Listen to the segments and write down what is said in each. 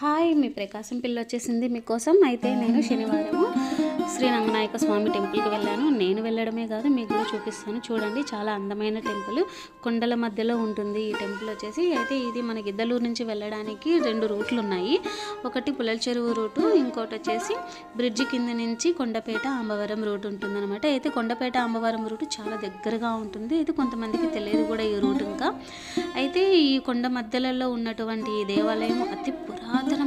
Hi మీ ప్రకాశం పిల్ల వచ్చేసింది మీకోసం. అయితే నేను శనివారము శ్రీ రంగనాయక స్వామి టెంపుల్కి వెళ్ళాను. నేను వెళ్ళడమే కాదు మీకు కూడా చూపిస్తాను. చూడండి చాలా అందమైన టెంపుల్ కొండల మధ్యలో ఉంటుంది ఈ టెంపుల్ వచ్చేసి. అయితే ఇది మన గిద్దలూరు నుంచి వెళ్ళడానికి రెండు రూట్లు ఉన్నాయి. ఒకటి పుల్లల చెరువు రూటు ఇంకోటి వచ్చేసి బ్రిడ్జి కింద నుంచి కొండపేట అంబవరం రూట్ ఉంటుందన్నమాట. అయితే కొండపేట అంబవరం రూట్ చాలా దగ్గరగా ఉంటుంది. అయితే కొంతమందికి తెలియదు కూడా ఈ రూట్ ఇంకా. అయితే ఈ కొండ మధ్యలలో ఉన్నటువంటి ఈ దేవాలయం అతి పురాతన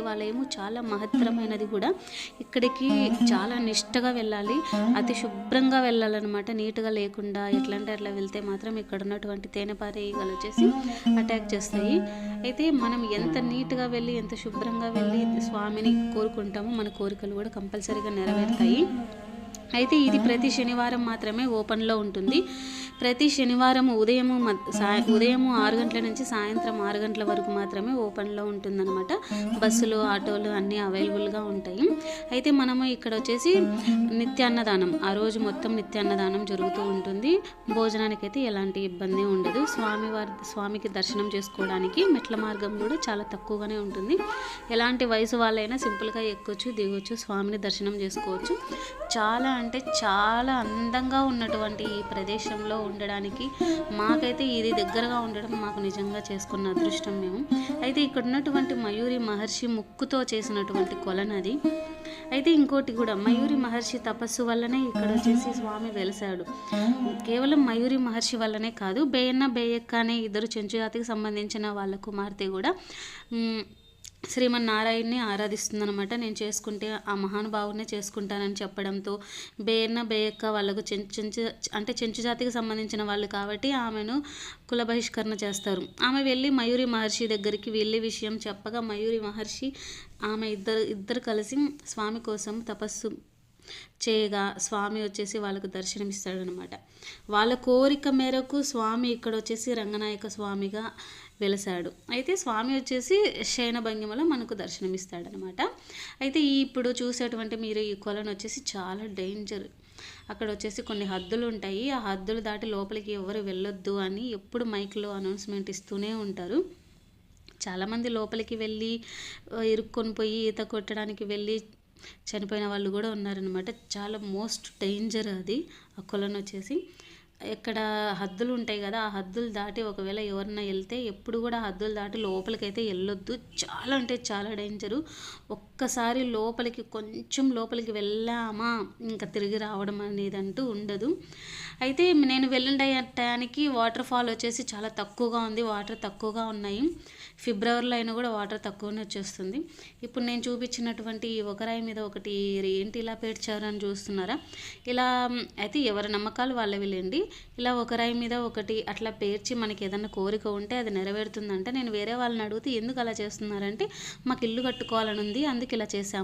దేవాలయము చాలా మహత్తరమైనది కూడా. ఇక్కడికి చాలా నిష్టగా వెళ్ళాలి. అతి శుభ్రంగా వెళ్ళాలన్నమాట. నీట్గా లేకుండా ఎట్లంటే అట్లా వెళ్తే మాత్రం ఇక్కడ ఉన్నటువంటి తేనెపారే ఈగలు వచ్చేసి అటాక్ చేస్తాయి. అయితే మనం ఎంత నీట్గా వెళ్ళి ఎంత శుభ్రంగా వెళ్ళి స్వామిని కోరుకుంటామో మన కోరికలు కూడా కంపల్సరీగా నెరవేరుతాయి. అయితే ఇది ప్రతి శనివారం మాత్రమే ఓపెన్లో ఉంటుంది. ప్రతి శనివారం ఉదయము ఉదయము ఆరు గంటల నుంచి సాయంత్రం ఆరు గంటల వరకు మాత్రమే ఓపెన్లో ఉంటుందన్నమాట. బస్సులు ఆటోలు అన్నీ అవైలబుల్గా ఉంటాయి. అయితే మనము ఇక్కడ వచ్చేసి నిత్యాన్నదానం ఆ రోజు మొత్తం నిత్యాన్నదానం జరుగుతూ ఉంటుంది. భోజనానికి అయితే ఎలాంటి ఇబ్బంది ఉండదు. స్వామివారి స్వామికి దర్శనం చేసుకోవడానికి మెట్ల మార్గం కూడా చాలా తక్కువగానే ఉంటుంది. ఎలాంటి వయసు వాళ్ళైనా సింపుల్గా ఎక్కొచ్చు దిగొచ్చు స్వామిని దర్శనం చేసుకోవచ్చు. చాలా అంటే చాలా అందంగా ఉన్నటువంటి ఈ ప్రదేశంలో ఉండడానికి మాకైతే ఇది దగ్గరగా ఉండడం మాకు నిజంగా చేసుకున్న అదృష్టం మేము. అయితే ఇక్కడ ఉన్నటువంటి మయూరి మహర్షి ముక్కుతో చేసినటువంటి కొలనది అయితే ఇంకోటి కూడా మయూరి మహర్షి తపస్సు వల్లనే ఇక్కడ వచ్చేసి స్వామి వెలిసాడు కేవలం మయూరి మహర్షి వల్లనే కాదు బేయన్న బేయక్క అనే ఇద్దరు చెంచుజాతికి సంబంధించిన వాళ్ళ కుమార్తె కూడా శ్రీమన్నారాయణ్ణి ఆరాధిస్తుందనమాట నేను చేసుకుంటే ఆ మహానుభావునే చేసుకుంటానని చెప్పడంతో బేయన్న బేయక్క వాళ్ళకు చెంచు చెంచు అంటే చెంచు జాతికి సంబంధించిన వాళ్ళు కాబట్టి ఆమెను కుల బహిష్కరణ చేస్తారు. ఆమె వెళ్ళి మయూరి మహర్షి దగ్గరికి వెళ్ళి విషయం చెప్పగా మయూరి మహర్షి ఆమె ఇద్దరు ఇద్దరు కలిసి స్వామి కోసం తపస్సు చేయగా స్వామి వచ్చేసి వాళ్ళకు దర్శనమిస్తాడనమాట వాళ్ళ కోరిక మేరకు స్వామి ఇక్కడ వచ్చేసి రంగనాయక స్వామిగా వెలసాడు. అయితే స్వామి వచ్చేసి శయన భంగిమలో మనకు దర్శనమిస్తాడనమాట. అయితే ఈ ఇప్పుడు చూసేటువంటి మీరు ఈ కొలను వచ్చేసి చాలా డేంజర్. అక్కడ వచ్చేసి కొన్ని హద్దులు ఉంటాయి. ఆ హద్దులు దాటి లోపలికి ఎవరు వెళ్ళొద్దు అని ఎప్పుడు మైక్లో అనౌన్స్మెంట్ ఇస్తూనే ఉంటారు. చాలామంది లోపలికి వెళ్ళి ఇరుక్కొని పోయి ఈత కొట్టడానికి వెళ్ళి చనిపోయిన వాళ్ళు కూడా ఉన్నారనమాట. చాలా మోస్ట్ డేంజర్ అది ఆ కొలను వచ్చేసి. ఇక్కడ హద్దులు ఉంటాయి కదా ఆ హద్దులు దాటి ఒకవేళ ఎవరన్నా వెళ్తే ఎప్పుడు కూడా హద్దులు దాటి లోపలికైతే వెళ్ళొద్దు. చాలా అంటే చాలా డేంజరు ఒక్కసారి లోపలికి కొంచెం లోపలికి వెళ్ళామా ఇంకా తిరిగి రావడం అనేది అంటూ ఉండదు. అయితే నేను వెళ్ళిన టయానికి వాటర్ ఫాల్ వచ్చేసి చాలా తక్కువగా ఉంది. వాటర్ తక్కువగా ఉన్నాయి. ఫిబ్రవరిలో అయినా కూడా వాటర్ తక్కువనే వచ్చేస్తుంది. ఇప్పుడు నేను చూపించినటువంటి ఒకరాయి ఒక రాయి మీద ఒకటి ఏంటి ఇలా పేర్చారని చూస్తున్నారా? ఇలా అయితే ఎవరి నమ్మకాలు వాళ్ళవి లేండి. ఇలా ఒక రాయి మీద ఒకటి అట్లా పేర్చి మనకి ఏదైనా కోరిక ఉంటే అది నెరవేరుతుందంటే నేను వేరే వాళ్ళని అడిగితే ఎందుకు అలా చేస్తున్నారంటే మాకు ఇల్లు కట్టుకోవాలని ఉంది అందుకు ఇలా చేశాము.